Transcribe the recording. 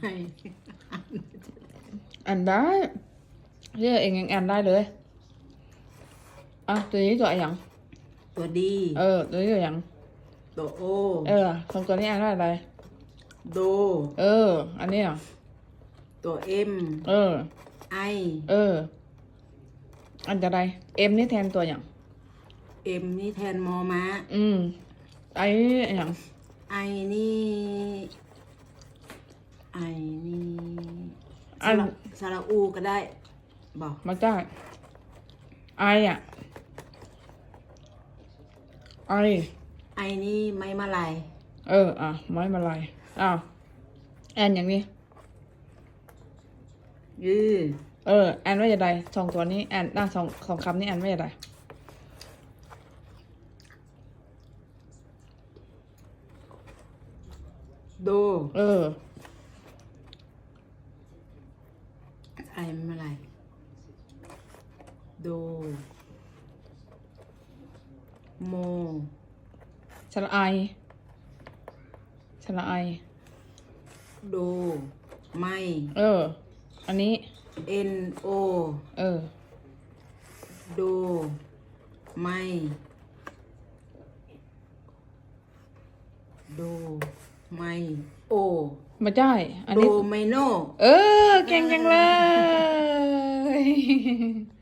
ไม่อ่านได้เรียกเองยังอ่านได้เลยอะตัวนี้ตัวอะไรอย่างตัวดี เออ ตัวนี้ตัวอย่างตัวโอ เออสองตัวนี้อ่านว่าอะไรโด เออ อันนี้อะตัวเอ็มเออ ไอ เออ อันจะไรเอ็มนี่แทนตัวอย่างเอ็มนี่แทนมอม้า อืม ไออย่างไอนี่ ไอนี่สอันระสระอูก็ได้บอกมาได้ไออะไอไอนี่ไม่มาลายเออ อะ ไม้มาลายอ้าวแอนอย่างนี้ ยือเออ แอนว่าจะไดสองตัวนี้แอนน่าสองสองคำนี้แอนว่าจะไดโดเออ ไอไม่มาลายโด โมสระไอสระไอ โด ไม่ เออ อันนี้เอ็นโอเออ โด ไม่ โด ไม่ โอ มาได้ อันโดนี้ไมโน เออ เก่งจังเลย